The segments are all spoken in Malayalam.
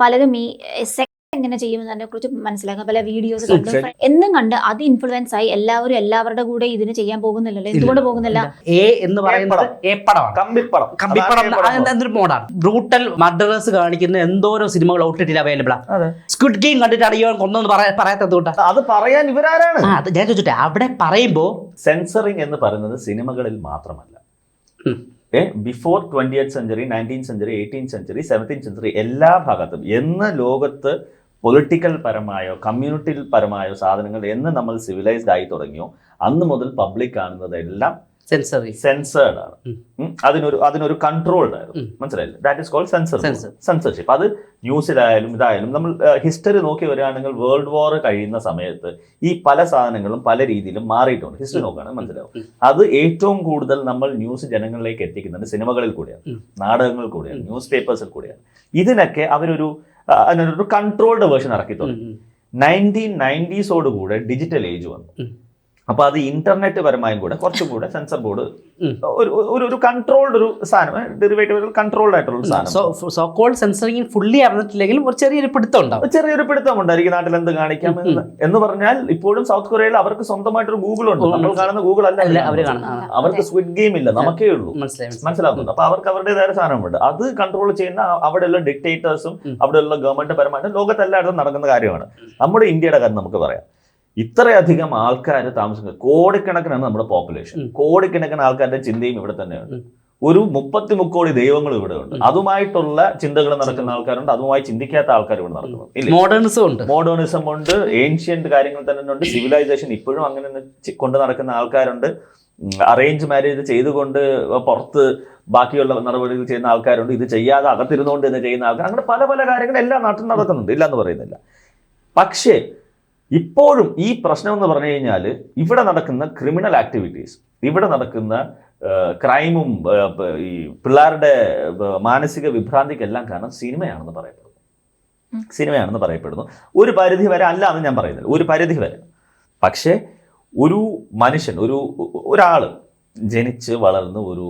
പലരും ഈ സെക്സ് എങ്ങനെ ചെയ്യുമെന്നതിനെ കുറിച്ച് മനസ്സിലാക്കാം പല വീഡിയോസ് കണ്ടു. എന്നും കണ്ട് അത് ഇൻഫ്ലുവൻസ് ആയി എല്ലാവരും എല്ലാവരുടെ കൂടെ ഇതിന് ചെയ്യാൻ പോകുന്നില്ലല്ലോ എന്തുകൊണ്ട് പോകുന്നില്ല? എ എന്ന് പറയുന്നത് എന്തൊരു മോഡാണ് ബ്രൂട്ടൽ മർഡറേഴ്സ് കാണിക്കുന്ന എന്തോരോ സിനിമകൾ ഔട്ട് അവൈലബിൾ ആണ്. സ്ക്വിഡ് ഗെയിം കണ്ടിട്ടാണ് ഈ കൊന്നൊന്ന് പറയാത്തത് അത് പറയാൻ ഇവരാരാണ്? ഞാൻ ചോദിച്ചിട്ടെ അവിടെ പറയുമ്പോ സെൻസറിങ് എന്ന് പറയുന്നത് സിനിമകളിൽ മാത്രമല്ല. Before twenty eighth century nineteen century eighteen century seventeen century എല്ലാ ഭാഗത്തും എന്ന് ലോകത്ത് പൊളിറ്റിക്കൽ പരമായോ കമ്മ്യൂണിറ്റി പരമായോ സാധനങ്ങൾ എന്ന് നമ്മൾ സിവിലൈസ്ഡ് ആയി തുടങ്ങിയോ അന്ന് മുതൽ പബ്ലിക് കാണുന്നതെല്ലാം സെൻസറി സെൻസേർഡ് ആണ്. അതിനൊരു അതിനൊരു കൺട്രോൾഡ് ആയിരുന്നു. മനസ്സിലായില്ലേ? That is called censor censorship അത് ന്യൂസിലായാലും ഇതായാലും നമ്മൾ ഹിസ്റ്ററി നോക്കി വരികയാണെങ്കിൽ വേൾഡ് വാർ കഴിയുന്ന സമയത്ത് ഈ പല സാധനങ്ങളും പല രീതിയിലും മാറിയിട്ടുണ്ട്. ഹിസ്റ്ററി നോക്കുകയാണെങ്കിൽ മനസ്സിലാവും. അത് ഏറ്റവും കൂടുതൽ നമ്മൾ ന്യൂസ് ജനങ്ങളിലേക്ക് എത്തിക്കുന്നത് സിനിമകളിൽ കൂടെയാണ്. നാടകങ്ങളിൽ കൂടെയാണ്. ന്യൂസ് പേപ്പേഴ്സിൽ കൂടിയാണ്. ഇതിനൊക്കെ അവരൊരു അതിനൊരു കൺട്രോൾഡ് വേർഷൻ ഇറക്കി തുടങ്ങി. നയന്റീൻ നയന്റീസോടുകൂടെ ഡിജിറ്റൽ ഏജ് വന്നു. ഉം. അപ്പൊ അത് ഇന്റർനെറ്റ് പരമായും കൂടെ കുറച്ചും കൂടെ സെൻസർ ബോർഡ് ഒരു ഒരു ഒരു കൺട്രോൾഡ് ഒരു സാധനം ഡെറിവേറ്റീവ് കൺട്രോൾഡ് ആയിട്ടുള്ള സാധനം. സോ കോൾഡ് സെൻസറിങ് ഫുള്ളി അറിഞ്ഞിട്ടില്ലെങ്കിലും ഒരു ചെറിയൊരു പിടുത്തം ഉണ്ടാവും. ചെറിയൊരു പിടുത്തം ഉണ്ടായിരിക്കും നാട്ടിൽ എന്ത് കാണിക്കാം എന്ന്. പറഞ്ഞാൽ ഇപ്പോഴും സൗത്ത് കൊറിയയിൽ അവർക്ക് സ്വന്തമായിട്ടൊരു ഗൂഗിൾ ഉണ്ട്. നമ്മൾ കാണുന്ന ഗൂഗിൾ അല്ല അവർക്ക് സ്വിഡ് ഗെയിം ഇല്ല. നമുക്കേ ഉള്ളൂ. മനസ്സിലാവുന്നുണ്ട്. അപ്പൊ അവർക്ക് അവരുടേതായ സാധനമുണ്ട് അത് കൺട്രോൾ ചെയ്യുന്ന അവിടെയുള്ള ഡിക്റ്റേറ്റേഴ്സും ഉം. അവിടെയുള്ള ഗവൺമെന്റ് പരമായിട്ട് ലോകത്തെല്ലായിടത്തും നടക്കുന്ന കാര്യമാണ്. നമ്മുടെ ഇന്ത്യയുടെ കാര്യം നമുക്ക് പറയാം. ഇത്രയധികം ആൾക്കാർ താമസിക്കുന്നത് കോടിക്കണക്കിനാണ് നമ്മുടെ പോപ്പുലേഷൻ. കോടിക്കണക്കിന് ആൾക്കാരുടെ ചിന്തയും ഇവിടെ തന്നെയാണ് ഒരു മുപ്പത്തി മുക്കോടി ദൈവങ്ങൾ ഇവിടെ ഉണ്ട്. അതുമായിട്ടുള്ള ചിന്തകൾ നടക്കുന്ന ആൾക്കാരുണ്ട്. അതുമായി ചിന്തിക്കാത്ത ആൾക്കാർ ഇവിടെ നടക്കുന്നു. മോഡേണിസം ഉണ്ട്. മോഡേണിസം ഉണ്ട്. ഏൻഷ്യന്റ് കാര്യങ്ങൾ തന്നെ ഉണ്ട്. സിവിലൈസേഷൻ ഇപ്പോഴും അങ്ങനെ കൊണ്ട് നടക്കുന്ന ആൾക്കാരുണ്ട്. അറേഞ്ച് മാരേജ് ചെയ്തുകൊണ്ട് പുറത്ത് ബാക്കിയുള്ള നടപടികൾ ചെയ്യുന്ന ആൾക്കാരുണ്ട്. ഇത് ചെയ്യാതെ അകത്തിരുന്നുകൊണ്ട് തന്നെ ചെയ്യുന്ന ആൾക്കാർ. അങ്ങനെ പല പല കാര്യങ്ങൾ എല്ലാ നാട്ടിലും നടക്കുന്നുണ്ട്. ഇല്ല എന്ന് പറയുന്നില്ല. പക്ഷേ ഇപ്പോഴും ഈ പ്രശ്നം എന്ന് പറഞ്ഞു കഴിഞ്ഞാൽ ഇവിടെ നടക്കുന്ന ക്രിമിനൽ ആക്ടിവിറ്റീസ് ഇവിടെ നടക്കുന്ന ക്രൈമും ഈ പിള്ളേരുടെ മാനസിക വിഭ്രാന്തിക്കെല്ലാം കാരണം സിനിമയാണെന്ന് പറയപ്പെടുന്നു. സിനിമയാണെന്ന് പറയപ്പെടുന്നു. ഒരു പരിധി വരെ അല്ല എന്ന് ഞാൻ പറയുന്നത് ഒരു പരിധി വരെ. പക്ഷേ ഒരു മനുഷ്യൻ ഒരു ഒരാൾ ജനിച്ച് വളർന്ന് ഒരു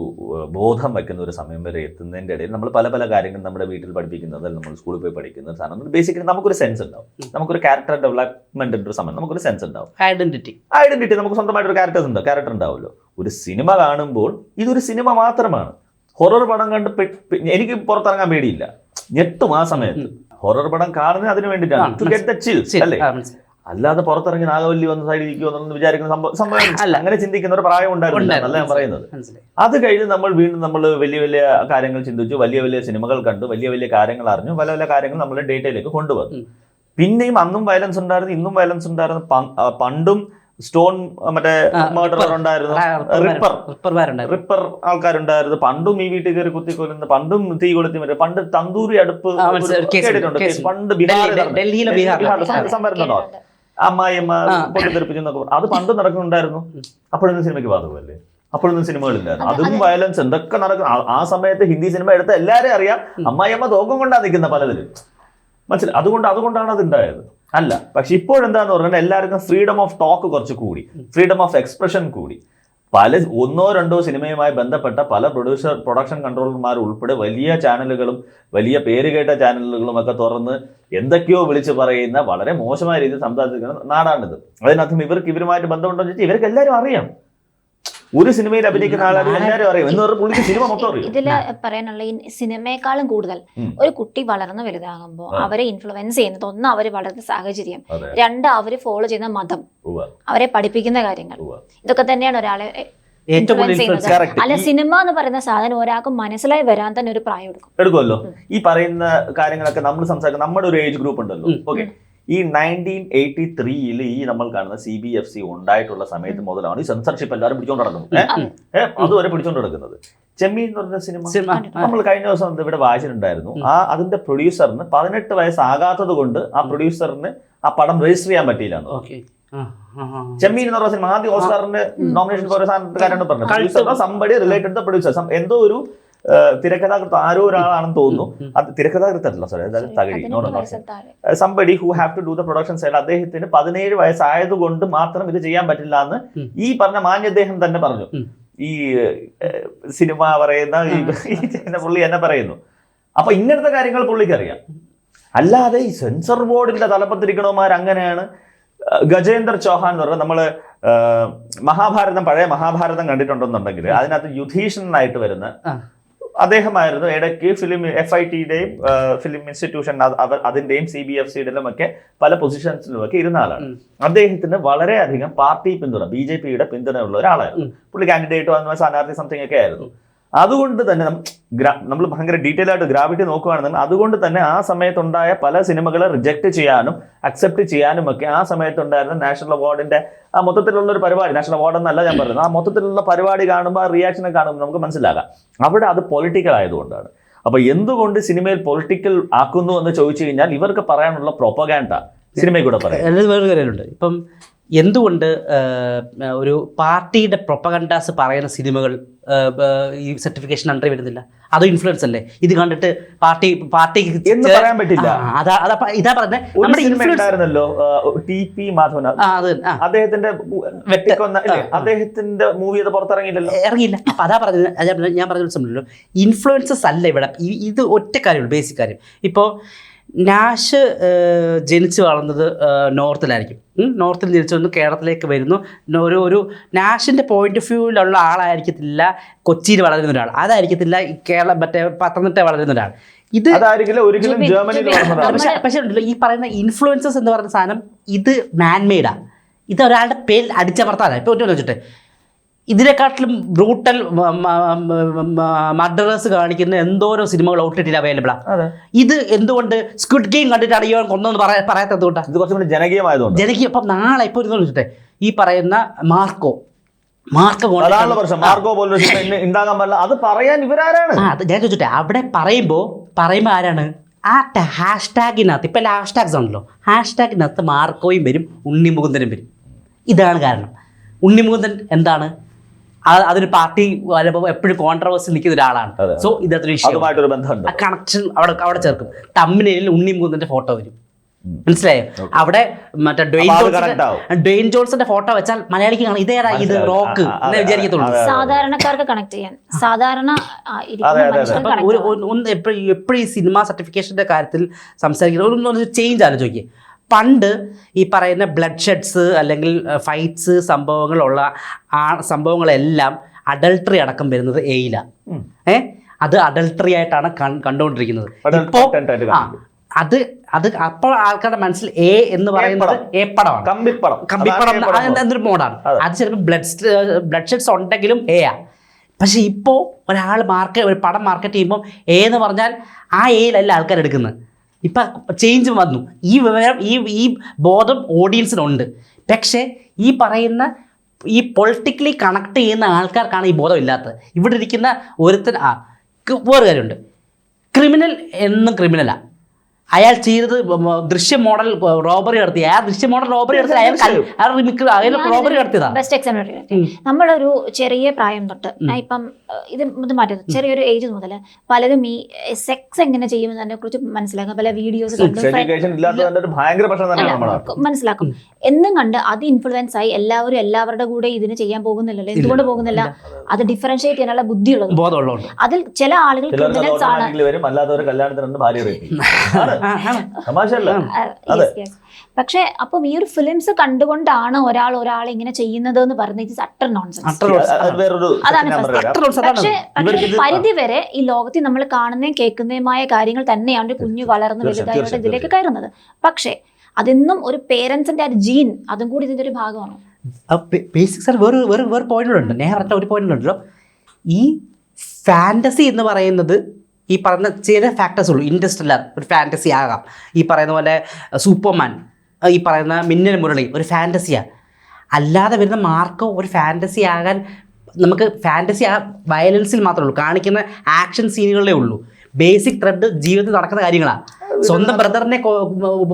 ബോധം വയ്ക്കുന്ന ഒരു സമയം വരെ എത്തുന്നതിന്റെ ഇടയിൽ നമ്മൾ പല പല കാര്യങ്ങൾ നമ്മുടെ വീട്ടിൽ പഠിപ്പിക്കുന്നത് നമ്മൾ സ്കൂളിൽ പോയി പഠിക്കുന്ന സാധനം. ബേസിക്കലി നമുക്കൊരു സെൻസ് ഉണ്ടാവും. നമുക്കൊരു ക്യാരക്ടർ ഡെവലപ്മെന്റ് ഒരു സമയം നമുക്കൊരു സെൻസ് ഉണ്ടാവും. ഐഡന്റിറ്റി ഐഡന്റിറ്റി നമുക്ക് സ്വന്തമായിട്ട് ഒരു ക്യാരക്ടേഴ്സ് ഉണ്ടാവും ക്യാരക്ടർ ഉണ്ടാവുമല്ലോ. ഒരു സിനിമ കാണുമ്പോൾ ഇതൊരു സിനിമ മാത്രമാണ്. ഹൊറർ പടം കണ്ട് എനിക്ക് പുറത്തിറങ്ങാൻ പേടിയില്ല. ഞെട്ടും ആ സമയത്ത്. ഹൊറർ പടം കാണുന്നത് അതിന് വേണ്ടിയിട്ടാണ് ടു ഗെറ്റ് ദ ചിൽ അല്ലേ? അല്ലാതെ പുറത്തിറങ്ങി നാഗവല്ലി വന്ന സൈഡിൽ ഇരിക്കുമോ എന്നൊന്നും വിചാരിക്കുന്ന സംഭവം അല്ല. അങ്ങനെ ചിന്തിക്കുന്ന ഒരു പ്രായം ഉണ്ടായിരുന്നില്ല എന്നല്ല ഞാൻ പറയുന്നത് അത് കഴിഞ്ഞ് നമ്മൾ വീണ്ടും നമ്മൾ വലിയ വലിയ കാര്യങ്ങൾ ചിന്തിച്ചു വലിയ വലിയ സിനിമകൾ കണ്ടു വലിയ വലിയ കാര്യങ്ങൾ അറിഞ്ഞു പല പല കാര്യങ്ങൾ നമ്മൾ ഡേറ്റയിലേക്ക് കൊണ്ടുവന്നു പിന്നെയും അന്നും വയലൻസ് ഉണ്ടായിരുന്നു ഇന്നും വയലൻസ് ഉണ്ടായിരുന്നു പണ്ടും സ്റ്റോൺ മറ്റേ മർഡറർ. ഉണ്ടായിരുന്നു റിപ്പർ റിപ്പർ ആൾക്കാരുണ്ടായിരുന്നു പണ്ടും ഈ വീട്ടിൽ കയറി കുത്തി കൊല്ലുന്ന പണ്ടും തീ കൊളുത്തി മറ്റേ പണ്ട് തന്തൂരി അടുപ്പ് കേട്ടിട്ടുണ്ട്. പണ്ട് ബീഹാറിൽ ഡൽഹി- അമ്മായിയമ്മ പറഞ്ഞു. അത് പണ്ട് നടക്കുന്നുണ്ടായിരുന്നു. അപ്പോഴൊന്നും സിനിമയ്ക്ക് ബാധകമല്ലേ? അപ്പോഴൊന്നും സിനിമകളില്ലായിരുന്നു. അതും വയലൻസ് എന്തൊക്കെ നടക്കും ആ- ആ സമയത്ത് ഹിന്ദി സിനിമ എടുത്ത എല്ലാവരെയും അറിയാം. അമ്മായിയമ്മ തോക്കം കൊണ്ടാണ് നിൽക്കുന്ന പലതിലും. മനസ്സിലായി അതുകൊണ്ട് അതുകൊണ്ടാണ് അത് ഉണ്ടായത് അല്ല പക്ഷെ ഇപ്പോഴെന്താന്ന് പറഞ്ഞാൽ എല്ലാവർക്കും ഫ്രീഡം ഓഫ് ടോക്ക് കുറച്ച് കൂടി. ഫ്രീഡം ഓഫ് എക്സ്പ്രഷൻ കൂടി. പല ഒന്നോ രണ്ടോ സിനിമയുമായി ബന്ധപ്പെട്ട പല പ്രൊഡ്യൂസർ പ്രൊഡക്ഷൻ കൺട്രോളർമാർ ഉൾപ്പെടെ വലിയ ചാനലുകളും വലിയ പേരുകേട്ട ചാനലുകളും ഒക്കെ തുറന്ന് എന്തൊക്കെയോ വിളിച്ച് പറയുന്ന വളരെ മോശമായ രീതിയിൽ സംസാരിക്കുന്ന നാടാണിത്. അതിനർത്ഥം ഇവർക്ക് ഇവരുമായിട്ട് ബന്ധമുണ്ടോ എന്ന് ചോദിച്ചാൽ ഇവർക്ക് എല്ലാവരും അറിയാം. ഒരു സിനിമയിൽ അഭിനയിക്കുന്ന ആളുകൾ എല്ലാവരും അറിയും. എന്ന് പറഞ്ഞാൽ പുള്ളിക്ക് സിനിമ മൊത്തം അറിയും. ഇതിൽ പറയാനുള്ള ഈ സിനിമയെക്കാളും കൂടുതൽ ഒരു കുട്ടി വളർന്ന് വലുതാകുമ്പോൾ അവരെ ഇൻഫ്ലുവൻസ് ചെയ്യുന്നത് ഒന്ന് അവർ വളർന്ന സാഹചര്യം രണ്ട് അവർ ഫോളോ ചെയ്യുന്ന മതം അവരെ പഠിപ്പിക്കുന്ന കാര്യങ്ങൾ. ഇതൊക്കെ തന്നെയാണ് ഒരാളെ. അല്ല സിനിമ എന്ന് പറയുന്ന സാധനം ഒരാൾക്ക് മനസ്സിലായി വരാൻ തന്നെ ഒരു പ്രായം എടുക്കും. എടുക്കുമല്ലോ. ഈ പറയുന്ന കാര്യങ്ങളൊക്കെ നമ്മൾ സംസാരിക്കുന്ന നമ്മുടെ ഒരു ഏജ് ഗ്രൂപ്പ് ഉണ്ടല്ലോ. ഓക്കെ ഈ നയന്റീൻ എയ്റ്റി ത്രീയിൽ ഈ നമ്മൾ കാണുന്ന സി ബി എഫ് സി ഉണ്ടായിട്ടുള്ള സമയത്ത് മുതലാണ് ഈ സെൻസർഷിപ്പ് എല്ലാവരും പിടിച്ചോണ്ട് നടക്കുന്നത്. ഏഹ് അതുവരെ പിടിച്ചോണ്ട് നടക്കുന്നത്. ചെമ്മീൻ എന്ന് പറഞ്ഞ സിനിമ? നമ്മൾ കഴിഞ്ഞ ദിവസം ഇവിടെ വായിച്ചിട്ടുണ്ടായിരുന്നു. ആ അതിന്റെ പ്രൊഡ്യൂസറിന് പതിനെട്ട് വയസ്സാകാത്തത് കൊണ്ട് ആ പ്രൊഡ്യൂസറിന് ആ പടം രജിസ്റ്റർ ചെയ്യാൻ പറ്റിയില്ല ചെമ്മീൻ എന്ന് പറഞ്ഞ സിനിമ ആദ്യം ഓസ്കാറിന്റെ നോമിനേഷൻ കാര്യമാണ് Cult. പറഞ്ഞത്? സംബടി റിലേറ്റഡ് പ്രൊഡ്യൂസർ എന്തോ ഒരു തിരക്കഥാകൃത്ത് ആരോ ഒരാളാണെന്ന് തോന്നുന്നു. അത് തിരക്കഥാകൃത്തല്ല സോറി അതായത് Thakazhi. Somebody who have to do the production side അദ്ദേഹത്തിന് പതിനേഴ് വയസ്സായതുകൊണ്ട് മാത്രം ഇത് ചെയ്യാൻ പറ്റില്ല എന്ന് ഈ പറഞ്ഞ മാന്യ അദ്ദേഹം തന്നെ പറഞ്ഞു. ഈ സിനിമ പറയുന്ന ഈ പുള്ളി എന്നെ പറയുന്നു. അപ്പൊ ഇങ്ങനത്തെ കാര്യങ്ങൾ പുള്ളിക്കറിയാം. അല്ലാതെ ഈ സെൻസർ ബോർഡിന്റെ തലപ്പത്തിരിക്കണവന്മാർ അങ്ങനെയാണ്. ഗജേന്ദർ ഗജേന്ദ്ര ചൗഹാൻ എന്ന് പറഞ്ഞാൽ നമ്മൾ മഹാഭാരതം പഴയ മഹാഭാരതം കണ്ടിട്ടുണ്ടെന്നുണ്ടെങ്കിൽ അതിനകത്ത് യുധീഷണനായിട്ട് വരുന്ന. അദ്ദേഹമായിരുന്നു ഇടയ്ക്ക് ഫിലിം എഫ് ഐ ടിയുടെയും ഫിലിം ഇൻസ്റ്റിറ്റ്യൂഷൻ അതിന്റെയും സി ബി എഫ് സിയുടെയും ഒക്കെ പല പൊസിഷൻസിലും ഒക്കെ ഇരുന്ന ആളാണ്. അദ്ദേഹത്തിന് വളരെയധികം പാർട്ടി പിന്തുണ ബി ജെ പിയുടെ പിന്തുണ ഉള്ള ഒരാളായിരുന്നു. പുള്ളി കാൻഡിഡേറ്റ് വന്ന സ്ഥാനാർത്ഥി സംതിങ് ഒക്കെ ആയിരുന്നു. അതുകൊണ്ട് തന്നെ നമ്മൾ ഭയങ്കര ഡീറ്റെയിൽ ആയിട്ട് ഗ്രാവിറ്റി നോക്കുകയാണെന്നുണ്ടെങ്കിൽ അതുകൊണ്ട് തന്നെ ആ സമയത്തുണ്ടായ പല സിനിമകളെ റിജക്ട് ചെയ്യാനും അക്സെപ്റ്റ് ചെയ്യാനും ഒക്കെ ആ സമയത്തുണ്ടായിരുന്ന നാഷണൽ അവാർഡിന്റെ ആ മൊത്തത്തിലുള്ള ഒരു പരിപാടി നാഷണൽ അവാർഡ് എന്നല്ല ഞാൻ പറയുന്നത്. ആ മൊത്തത്തിലുള്ള പരിപാടി കാണുമ്പോൾ ആ റിയാക്ഷനെ കാണുമ്പോൾ നമുക്ക് മനസ്സിലാകാം. അവിടെ അത് പൊളിറ്റിക്കൽ ആയതുകൊണ്ടാണ്. അപ്പൊ എന്തുകൊണ്ട് സിനിമയിൽ പൊളിറ്റിക്കൽ ആക്കുന്നു എന്ന് ചോദിച്ചു കഴിഞ്ഞാൽ ഇവർക്ക് പറയാനുള്ള പ്രൊപ്പഗാൻഡ സിനിമയിൽ കൂടെ പറയാം. വേറൊരു കാര്യമുണ്ട്. ഇപ്പം എന്തുകൊണ്ട് ഒരു പാർട്ടിയുടെ പ്രൊപ്പഗണ്ടാസ് പറയുന്ന സിനിമകൾ ഈ സർട്ടിഫിക്കേഷൻ അണ്ടർ വരുന്നില്ല? അത് ഇൻഫ്ലുവൻസ് അല്ലേ? ഇത് കണ്ടിട്ട് പാർട്ടി പാർട്ടിക്ക് എന്ന് പറയാൻ പറ്റില്ല. ഇതാ ഉണ്ടായിരുന്നല്ലോ ടി പി മാധവൻ. അദ്ദേഹത്തിന്റെ. അദ്ദേഹത്തിന്റെ മൂവി അത് പുറത്തിറങ്ങിയില്ലല്ലോ. ഇറങ്ങിയില്ല. അപ്പൊ അതാ പറഞ്ഞത് ഞാൻ പറഞ്ഞ സംബന്ധിച്ചല്ലോ ഇൻഫ്ലുവൻസസ് അല്ല ഇവിടെ. ഇത് ഒറ്റ കാര്യമുള്ളൂ ബേസിക് കാര്യം. ഇപ്പോൾ നാഷ് ജനിച്ചു വളർന്നത് നോർത്തിലായിരിക്കും. നോർത്തിൽ ജനിച്ചു വന്ന് കേരളത്തിലേക്ക് വരുന്നു. ഒരു ഒരു നാഷിന്റെ പോയിന്റ് ഓഫ് വ്യൂവിലുള്ള ആളായിരിക്കത്തില്ല. കൊച്ചിയിൽ വളരുന്ന ഒരാൾ. അതായിരിക്കത്തില്ല കേരള മറ്റേ പത്തനംതിട്ട വളരുന്ന ഒരാൾ. ഇത് ഒരിക്കലും പക്ഷേ പക്ഷേ ഉണ്ടല്ലോ ഈ പറയുന്ന ഇൻഫ്ലുവൻസസ് എന്ന് പറയുന്ന സാധനം ഇത് മാൻമെയ്ഡാണ് ഇത് ഒരാളുടെ പേരിൽ അടിച്ചമർത്താനാണ് ഇപ്പോൾ ഒറ്റ വെച്ചിട്ട്. ഇതിനെക്കാട്ടിലും ബ്രൂട്ടൽ മർഡറേഴ്സ് കാണിക്കുന്ന എന്തോരോ സിനിമകൾ ഔട്ട്ലെറ്റിൽ അവൈലബിളാണ് ഇത് എന്തുകൊണ്ട് സ്ക്വിഡ് ഗെയിം കണ്ടിട്ട് അറിയാൻ കൊന്നെന്ന് പറയാ പറയാത്തത് എന്തുകൊണ്ടാണ് ഇത് കുറച്ചും കൂടി ജനകീയമായതുകൊണ്ട് ജനകീയ അപ്പം നാളെ ഇപ്പോൾ ഇരുന്ന് വെച്ചിട്ടെ ഈ പറയുന്ന മാർക്കോ. മാർക്കോ പോലൊരു ഉണ്ടാകാൻ അത് പറയാൻ ഇവരാരാണ്? അത് ഞാൻ ചോദിച്ചോട്ടെ. അവിടെ പറയുമ്പോൾ പറയുമ്പോൾ ആരാണ്? ആ ഹാഷ് ടാഗിനകത്ത് ഇപ്പം ഹാഷ് ടാഗ്സ് ഉണ്ടല്ലോ ഹാഷ് ടാഗിനകത്ത് മാർക്കോയും വരും ഉണ്ണിമുകുന്ദനും വരും. ഇതാണ് കാരണം. ഉണ്ണിമുകുന്ദൻ എന്താണ്? അതൊരു പാർട്ടി വരുമ്പോൾ എപ്പോഴും കോൺട്രവേഴ്സി നിൽക്കുന്ന ഒരാളാണ്. സോ ഇതൊരു ബന്ധമുണ്ട്. കണക്ഷൻ അവിടെ അവിടെ ചേർക്കും. തമ്മിലേലിൽ ഉണ്ണി മുകുന്ദന്റെ ഫോട്ടോ വരും. മനസ്സിലായോ? അവിടെ മറ്റേ ഡെയിൻ അപ്പൊ ഡെയിൻ ജോൺസന്റെ ഫോട്ടോ വെച്ചാൽ മലയാളിക്ക് കാണാം. ഇതേതാ ഇത് റോക്ക് എന്ന് വിചാരിക്കത്തുള്ളൂ. സാധാരണക്കാർക്ക് കണക്ട് ചെയ്യാൻ. സാധാരണ എപ്പോഴും എപ്പോഴും ഈ സിനിമ സർട്ടിഫിക്കേഷന്റെ കാര്യത്തിൽ സംസാരിക്കുന്നത് ഒരു ഒരു ചേഞ്ച് ആലോചിക്കുക പണ്ട് ഈ പറയുന്ന ബ്ലഡ് ഷെഡ്സ് അല്ലെങ്കിൽ ഫൈറ്റ്സ് സംഭവങ്ങളുള്ള ആ സംഭവങ്ങളെല്ലാം അഡൾട്ടറി അടക്കം വരുന്നത് എയില. ഏ അത് അഡൾട്ടറി ആയിട്ടാണ് കണ്ടുകൊണ്ടിരിക്കുന്നത്. Adult ഇപ്പോ content ആയിട്ട് ആ കാണിക്കും. അത് അത് അപ്പോൾ ആൾക്കാരുടെ മനസ്സിൽ എ എന്ന് പറയുന്നത് എ പടമാണ് കമ്പിപ്പടം. കമ്പിപ്പടം എന്തൊരു മോഡാണ്. അത്. ചിലപ്പോൾ ബ്ലഡ് ബ്ലഡ് ഷെഡ്സ് ഉണ്ടെങ്കിലും എ ആ. പക്ഷെ ഇപ്പോൾ ഒരാൾ മാർക്കറ്റ് ഒരു പടം മാർക്കറ്റ് ചെയ്യുമ്പോൾ എ എന്ന് പറഞ്ഞാൽ ആ എയിലല്ല ആൾക്കാർ എടുക്കുന്നത്. ഇപ്പം ചേഞ്ച് വന്നു. ഈ വിവരം ഈ ഈ ബോധം ഓഡിയൻസിനുണ്ട് പക്ഷേ ഈ പറയുന്ന ഈ പൊളിറ്റിക്കലി കണക്ട് ചെയ്യുന്ന ആൾക്കാർക്കാണ് ഈ ബോധം ഇല്ലാത്തത്. ഇവിടെ ഇരിക്കുന്ന ഒരുത്തൻ ആ വേറെ കാര്യമുണ്ട്. ക്രിമിനൽ എന്നും ക്രിമിനലാണ് അയാൾ ചെയ്തത് ദൃശ്യ മോഡൽ റോബറി നടത്തി ആ ദൃശ്യ മോഡൽ റോബറി നടത്തി അയാൾ അയാൾ റിമിക്ക- അയാൾ റോബറി നടത്തിയതാ. ബെസ്റ്റ് എക്സാമ്പിൾ നമ്മളൊരു ചെറിയ പ്രായം തൊട്ട് ഞാൻ ഇപ്പം ഇത് ഇത് മാറ്റുന്നത് ചെറിയൊരു ഏജ് മുതൽ പലരും ഈ സെക്സ് എങ്ങനെ ചെയ്യുമെന്നതിനെ കുറിച്ച് മനസ്സിലാക്കും. പല വീഡിയോസ് മനസ്സിലാക്കും. എന്നും കണ്ട് അത് ഇൻഫ്ലുവൻസ് ആയി എല്ലാവരും എല്ലാവരുടെ കൂടെ ഇതിന് ചെയ്യാൻ പോകുന്നില്ലല്ലോ. എന്തുകൊണ്ട് പോകുന്നില്ല? അത് ഡിഫറൻഷിയേറ്റ് ചെയ്യാനുള്ള ബുദ്ധിയുള്ളത്. അതിൽ ചില ആളുകൾ ക്രിമിനൽസ് ആണ്. പക്ഷേ അപ്പം ഈ ഒരു ഫിലിംസ് കണ്ടുകൊണ്ടാണ് ഒരാൾ ഒരാൾ ഇങ്ങനെ ചെയ്യുന്നത് എന്ന് പറയുന്നത് it utter nonsense Utter nonsense. അത് വേറൊരു അതാണ് ഞാൻ first. പറഞ്ഞുതരാം. Utter nonsense. അതാണ്. പക്ഷേ പക്ഷേ ഇവർക്ക് ഇത് പരിധി വരെ ഈ ലോകത്തിൽ നമ്മൾ കാണുന്നതും കേൾക്കുന്നതുമായ കാര്യങ്ങൾ തന്നെയാണ് ഒരു കുഞ്ഞു വളർന്ന് വലുതായിട്ട് ഇതിലേക്ക് കയറുന്നത്. പക്ഷേ അതെന്നും ഒരു പേരൻസിന്റെ ആ ജീൻ അതും കൂടി ഇതിന്റെ ഒരു ഭാഗമാണ്? ബേസിക് സാർ വേറെ വേറെ ഒരു ഈ ഫാന്റസി എന്ന് പറയുന്നത് ഈ പറയുന്ന ചില ഫാക്ടേഴ്സ് ഉള്ളൂ. ഇൻഡസ്ട്രിയൽ ഒരു ഫാന്റസി ആകാം. ഈ പറയുന്ന പോലെ സൂപ്പർമാൻ ഈ പറയുന്ന മിന്നൽ മുരളി ഒരു ഫാന്റസിയാണ് അല്ലാതെ വരുന്ന മാർക്കോ ഒരു ഫാന്റസി ആകാൻ നമുക്ക് ഫാന്റസി ആ വയലൻസിൽ മാത്രമേ ഉള്ളൂ. കാണിക്കുന്ന ആക്ഷൻ സീനുകളിലേ ഉള്ളൂ. ബേസിക് ത്രെഡ് ജീവിതത്തിൽ നടക്കുന്ന കാര്യങ്ങളാണ് സ്വന്തം ബ്രദറിനെ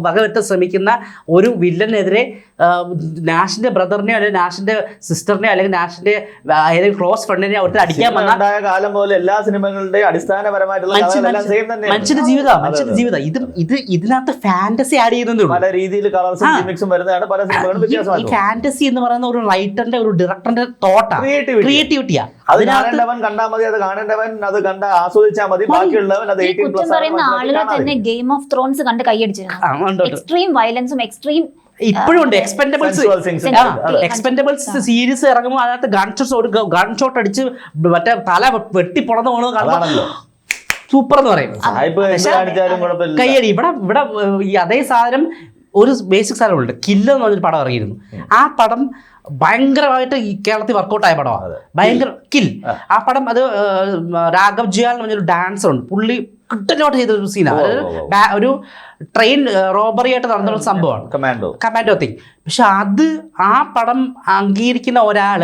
വകവെത്താൻ ശ്രമിക്കുന്ന ഒരു വില്ലനെതിരെ നാഷിന്റെ ബ്രദറിനെ അല്ലെങ്കിൽ നാഷിന്റെ സിസ്റ്ററിനെ അല്ലെങ്കിൽ നാഷിന്റെ ഏതെങ്കിലും ക്ലോസ് ഫ്രണ്ടിനെ ഒരുത്തർ അടിക്കാൻ വന്ന കാലം പോലെ എല്ലാ സിനിമകളുടെയും അടിസ്ഥാനപരമായിട്ടുള്ള മനുഷ്യന്റെ ജീവിതം മനുഷ്യന്റെ ജീവിതം. ഇത് ഇത് ഇതിനകത്ത് ഫാന്റസി ആഡ് ചെയ്യുന്നതേ പല രീതിയിൽ. ജിമിക്സും വരുന്നതാണ് പല സിനിമകളും ഈ ഫാന്റസി എന്ന് പറയുന്ന ഒരു റൈറ്ററിന്റെ ഒരു ഡയറക്ടറിന്റെ തോട്ടാണ് ക്രിയേറ്റിവിറ്റി ക്രിയേറ്റിവിറ്റിയാ അത് കാണേണ്ടവൻ കണ്ടാൽ മതി അത് കാണേണ്ടവൻ അത് കണ്ട ആസ്വദിച്ചാൽ മതി ബാക്കിയുള്ളവൻ അത് എയ്റ്റീൻ പ്ലസ് പറയുന്ന ആളുകൾ തന്നെ ഗെയിം ഓഫ് ത്രോൺസ് കണ്ട് കൈയടിച്ചിരുന്നു. എക്സ്ട്രീം വയലൻസും എക്സ്ട്രീം ഇപ്പോഴും ഉണ്ട്. എക്സ്പെൻഡബിൾസ്. എക്സ്പെൻഡബിൾസ് സീരീസ് ഇറങ്ങുമ്പോൾ അതിനകത്ത് ഗൺ ഷോട്ട് ഗൺ ഷോട്ട് അടിച്ച് മറ്റേ തല വെട്ടി പൊളന്ന് പോണത് അതാണല്ലോ. സൂപ്പർ എന്ന് പറയും. കയ്യടി ഇവിടെ ഇവിടെ ഈ അതേ സാധനം ഒരു ബേസിക് സാധനമുണ്ട്. കില്ല് എന്ന് പറഞ്ഞൊരു പടം ഇറങ്ങിയിരുന്നു. ആ പടം ഭയങ്കരമായിട്ട് ഈ കേരളത്തിൽ വർക്കൗട്ടായ ആയ പടമാണ്. ഭയങ്കര കിൽ ആ. പടം അത് രാഘവ് ജിയാൽ എന്ന് പറഞ്ഞൊരു ഡാൻസർ ഉണ്ട്. പുള്ളി കിട്ടലോട്ട് ചെയ്ത ഒരു സീനാണ് ഒരു ട്രെയിൻ റോബറി ആയിട്ട് നടന്ന ഒരു സംഭവമാണ് കമാൻഡോ കമാൻഡോ തിങ് പക്ഷെ അത് ആ പടം അംഗീകരിക്കുന്ന ഒരാൾ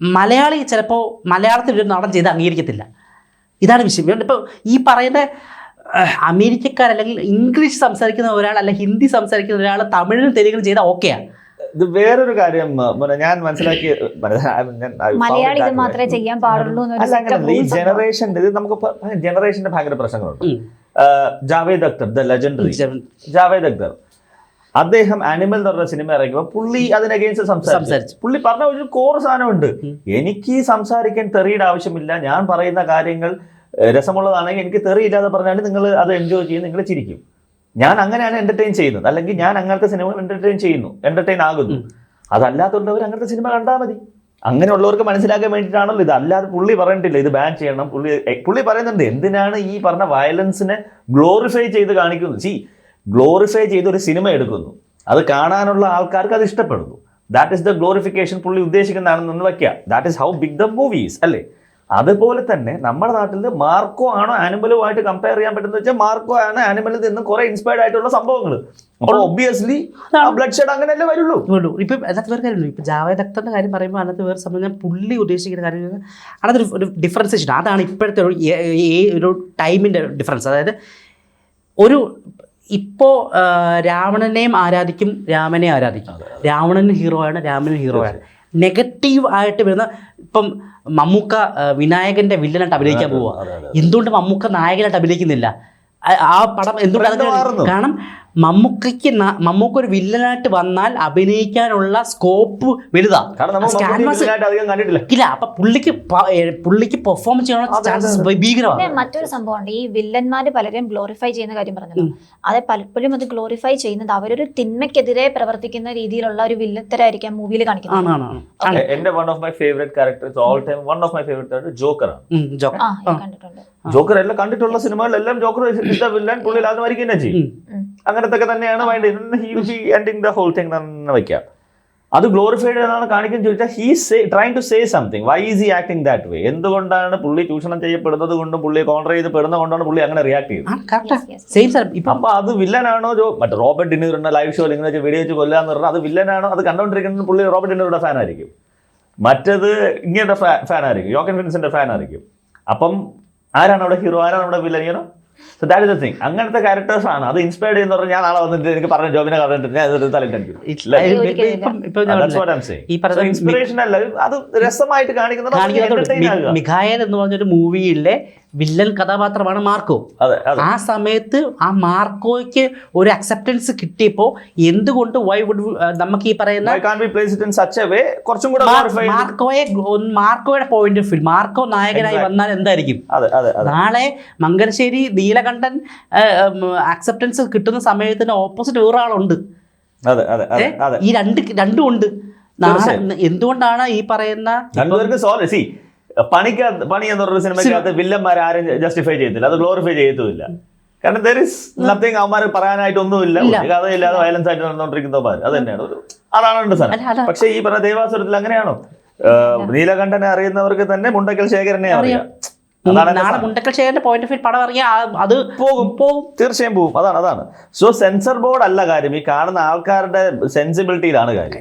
മലയാളി ചിലപ്പോൾ മലയാളത്തിൽ ഒരു നടൻ ചെയ്ത് അംഗീകരിക്കത്തില്ല. ഇതാണ് വിഷയം. ഇപ്പോൾ ഈ പറയുന്ന അമേരിക്കക്കാർ അല്ലെങ്കിൽ ഇംഗ്ലീഷ് സംസാരിക്കുന്ന ഒരാൾ അല്ലെങ്കിൽ ഹിന്ദി സംസാരിക്കുന്ന ഒരാൾ തമിഴിലും തെലുങ്കിലും ചെയ്താൽ ഓക്കെയാണ് ഇത് വേറൊരു കാര്യം ഞാൻ മനസ്സിലാക്കി മലയാളി ഇത് മാത്രമേ ചെയ്യാൻ പാടുള്ളൂ ഈ. ജനറേഷന്റെ ഇത് നമുക്ക് ജനറേഷന്റെ ഭയങ്കര പ്രശ്നങ്ങളുണ്ട്. Javed Akhtar the legendary. Javed. Akhtar. അദ്ദേഹം ആനിമൽ എന്ന് പറഞ്ഞ സിനിമ ഇറങ്ങിയപ്പോൾ പുള്ളി അതിന് അഗേൻസ്റ്റ് സംസാരിച്ചു. പുള്ളി പറഞ്ഞ ഒരു കോർ സാധനമുണ്ട്. എനിക്ക് സംസാരിക്കാൻ തെറിയുടെ ആവശ്യമില്ല ഞാൻ പറയുന്ന കാര്യങ്ങൾ രസമുള്ളതാണെങ്കിൽ എനിക്ക് തെറിയില്ലാതെ പറഞ്ഞാൽ നിങ്ങൾ അത് എൻജോയ് ചെയ്യും നിങ്ങൾ ചിരിക്കും. ഞാൻ അങ്ങനെയാണ് എന്റർടൈൻ ചെയ്യുന്നത്. അല്ലെങ്കിൽ ഞാൻ അങ്ങനത്തെ സിനിമകൾ എന്റർടൈൻ ചെയ്യുന്നു. എന്റർടൈൻ ആകുന്നു. അതല്ലാത്തവർ അങ്ങനത്തെ സിനിമ കണ്ടാൽ മതി. അങ്ങനെയുള്ളവർക്ക് മനസ്സിലാക്കാൻ വേണ്ടിയിട്ടാണല്ലോ ഇത്. അല്ലാതെ പുള്ളി പറഞ്ഞിട്ടില്ല ഇത് ബാൻ ചെയ്യണം. പുള്ളി പുള്ളി പറയുന്നുണ്ട് എന്തിനാണ് ഈ പറഞ്ഞ വയലൻസിനെ ഗ്ലോറിഫൈ ചെയ്ത് കാണിക്കുന്നത്? സി ഗ്ലോറിഫൈ ചെയ്ത് ഒരു സിനിമ എടുക്കുന്നു. അത് കാണാനുള്ള ആൾക്കാർക്ക് അത് ഇഷ്ടപ്പെടുന്നു. ദാറ്റ് ഇസ് ദ ഗ്ലോറിഫിക്കേഷൻ പുള്ളി ഉദ്ദേശിക്കുന്നതാണെന്ന് വെക്കുക that is how big the movies അല്ലേ? അതുപോലെ തന്നെ നമ്മുടെ നാട്ടിൽ മാർക്കോ ആണോ ആനിമലുമായിട്ട് കമ്പയർ ചെയ്യാൻ പറ്റുന്ന വെച്ചാൽ മാർക്കോ ആണ് ആനിമലിൽ നിന്ന് കുറെ ഇൻസ്പയർഡ് ആയിട്ടുള്ള സംഭവങ്ങൾ അപ്പോൾ ഒബ്വിയസ്ലി ആ ബ്ലഡ് ഷെഡ് അങ്ങനെയല്ലേ വരുള്ളൂ. ഉള്ളൂ ഇപ്പം അതിനകത്ത് വേറെ കാര്യമുള്ളൂ ഇപ്പം ജാവേദ് അക്തറിന്റെ കാര്യം പറയുമ്പോൾ അതിനകത്ത് വേറെ സംബന്ധം ഞാൻ പുള്ളി ഉദ്ദേശിക്കുന്ന കാര്യം അതിനകത്തൊരു ഒരു ഡിഫറൻസേഷൻ അതാണ് ഇപ്പോഴത്തെ ഒരു ഒരു ടൈമിന്റെ ഡിഫറൻസ് അതായത് ഒരു ഇപ്പോൾ രാവണനെയും ആരാധിക്കും രാമനെ ആരാധിക്കും. രാവണൻ ഹീറോ ആണ് രാമനും ഹീറോ ആണ്. നെഗറ്റീവ് ആയിട്ട് വരുന്ന ഇപ്പം മമ്മൂക്ക വിനായകന്റെ വില്ലനായിട്ട് അഭിനയിക്കാൻ പോവുക. എന്തുകൊണ്ട് മമ്മൂക്ക നായകനായിട്ട് അഭിനയിക്കുന്നില്ല ആ- പടം എന്തുകൊണ്ട്. കാരണം മമ്മൂക്കയ്ക്ക് മമ്മൂക്ക ഒരു വില്ലനായിട്ട് വന്നാൽ അഭിനയിക്കാനുള്ള സ്കോപ്പ് വലുതാ. കാരണം നമ്മൾ മമ്മൂട്ടി ക്യാൻവാസ് അധികം കണ്ടിട്ടില്ല. ഇല്ല അപ്പൊ പുള്ളിക്ക് പുള്ളിക്ക് പെർഫോം ചെയ്യാനുള്ള ചാൻസസ് ഭീകരമാണ്. മറ്റൊരു സംഭവമുണ്ട്. ഈ വില്ലന്മാര് പലരും ഗ്ലോറിഫൈ ചെയ്യുന്ന കാര്യം പറഞ്ഞല്ലോ. അത് പലപ്പോഴും അത് ഗ്ലോറിഫൈ ചെയ്യുന്നത് അവരൊരു തിന്മയ്ക്കെതിരെ പ്രവർത്തിക്കുന്ന രീതിയിലുള്ള ഒരു വില്ലത്തരായിരിക്കാം മൂവിയിൽ കാണിക്കുന്നത്. എന്റെ one of my favourite characters all time one of my favourite character Joker കണ്ടിട്ടുണ്ട്. ജോക്കർ എല്ലാം കണ്ടിട്ടുള്ള സിനിമകളിലെല്ലാം ജോക്കർ വില്ലൻ പുള്ളി അത് മരിക്കുന്ന തന്നെ ചെയ്യും തന്നെയാണ് വേണ്ടത് എൻഡിങ് ദ ഹോൾ തിങ് തന്നെ വെക്കാം. അത് ഗ്ലോറിഫൈഡ് എന്നാണ് കാണിക്കുന്നത് ചോദിച്ചാൽ he say try to say something why is ഈ ആക്ടിങ് ദാറ്റ് വേ എന്തുകൊണ്ടാണ് പുള്ളി ചൂഷണം ചെയ്യപ്പെടുന്നത് കൊണ്ടും പുള്ളി കോൺട്ര ചെയ്ത് പെടുന്നത് കൊണ്ടാണ് പുള്ളി അങ്ങനെ റിയാക്ട് ചെയ്യുന്നത് അപ്പൊ അത് വില്ലനാണോ ജോ മറ്റേ റോബർട്ട് ഡിനീറിന്റെ ലൈവ് ഷോ ഇങ്ങനെ വെച്ച് വെടിവെച്ച് കൊല്ലാന്ന് പറഞ്ഞാൽ അത് വില്ലനാണോ അത് കണ്ടോണ്ടിരിക്കുന്നത് പുള്ളി റോബർട്ട് ഡിനീറിന്റെ ഫാൻ ആയിരിക്കും. മറ്റത് ഇങ്ങനത്തെ ഫാൻ ആയിരിക്കും. യോക്കൻ ഫിൻസിന്റെ ഫാൻ ആയിരിക്കും. അപ്പം ആരാണ് അവിടെ ഹീറോ ആരാണ് അവിടെ villain so that is the thing അങ്ങനത്തെ ക്യാരക്ടേഴ്സ് ആണ്. അത് ഇൻസ്പയർഡ് ചെയ്യുന്ന പറഞ്ഞാൽ ഞാൻ നാളെ വന്നിട്ട് എനിക്ക് പറഞ്ഞ ജോബിനെ കണ്ടിട്ട് ഞാൻ പറഞ്ഞ ഇൻസ്പിറേഷൻ അല്ല. അത് രസമായിട്ട് കാണിക്കുന്നത് മിഖായൻ എന്ന് പറഞ്ഞൊരു മൂവിയിലെ വില്ലൻ കഥാപാത്രമാണ് മാർക്കോ. ആ സമയത്ത് ആ മാർക്കോയ്ക്ക് ഒരു അക്സെപ്റ്റൻസ് കിട്ടിയപ്പോൾ എന്തുകൊണ്ട് വൈ വുഡ് നമുക്ക് ഈ പറയുന്ന മാർക്കോയെ മാർക്കോയുടെ പോയിന്റ് ഓഫ് വ്യൂ മാർക്കോ നായകനായി. വന്നാൽ എന്തായിരിക്കും? നാളെ മങ്കരശ്ശേരി നീലകണ്ഠൻ അക്സെപ്റ്റൻസ് കിട്ടുന്ന സമയത്തിന് ഓപ്പോസിറ്റ് വേറൊരാളുണ്ട്. ഈ രണ്ട് രണ്ടും ഉണ്ട്. എന്തുകൊണ്ടാണ് ഈ പറയുന്ന പണിക്കകത്ത് പണി എന്ന് പറഞ്ഞ സിനിമയ്ക്കകത്ത് വില്ലന്മാർ ആരും ജസ്റ്റിഫൈ ചെയ്യത്തില്ല. അത് ഗ്ലോറിഫൈ ചെയ്യത്തുമില്ല. കാരണം ദർ ഇസ് നത്തിങ് അവന്മാർ പറയാനായിട്ടൊന്നുമില്ല. കഥയില്ലാതെ വയലൻസ് ആയിട്ട് നടന്നുകൊണ്ടിരിക്കുന്നവന്മാർ അത് തന്നെയാണ്. ഒരു അതാണ് സാധനം. പക്ഷേ ഈ പറഞ്ഞ ദേവാസുരത്തിൽ അങ്ങനെയാണോ? നീലകണ്ഠനെ അറിയുന്നവർക്ക് തന്നെ മുണ്ടക്കൽ ശേഖരനെ അറിയാം. നാളെ മുണ്ടക്കൽ ശേഖരന്റെ പോയിന്റ് ഓഫ് വ്യൂ പടം ഇറങ്ങിയ അത് പോകും. പോകും. തീർച്ചയായും പോകും. അതാണ് അതാണ്. സോ സെൻസർ ബോർഡ് അല്ല കാര്യം. ഈ കാണുന്ന ആൾക്കാരുടെ സെൻസിബിലിറ്റിയിലാണ് കാര്യം.